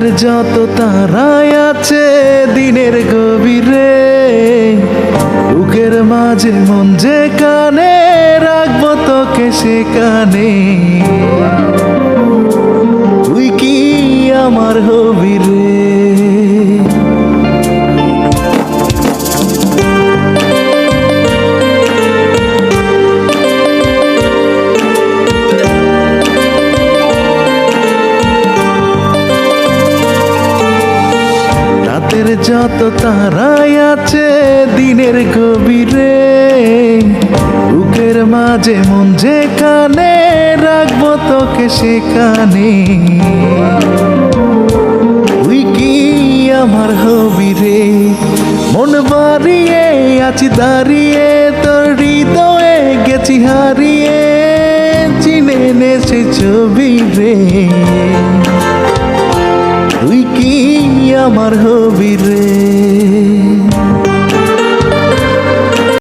যত তারাই আছে দিনের গভীরে, বুকের মাঝে মন যে কানে রাখব তোকে সেখানে তুই কি আমার হবি রাতের যত তারাই আছে, দিনের গভীরে। বুকের মাঝে মন যেখানে, রাখব তোকে সেখানে। তুই কি আমার হবি রে মন বাড়িয়ে, আছি দাঁড়িয়ে, তোর হৃদয়ে গেছি হারিয়ে, চিনে নে সে ছবি রে আমার হবি রে।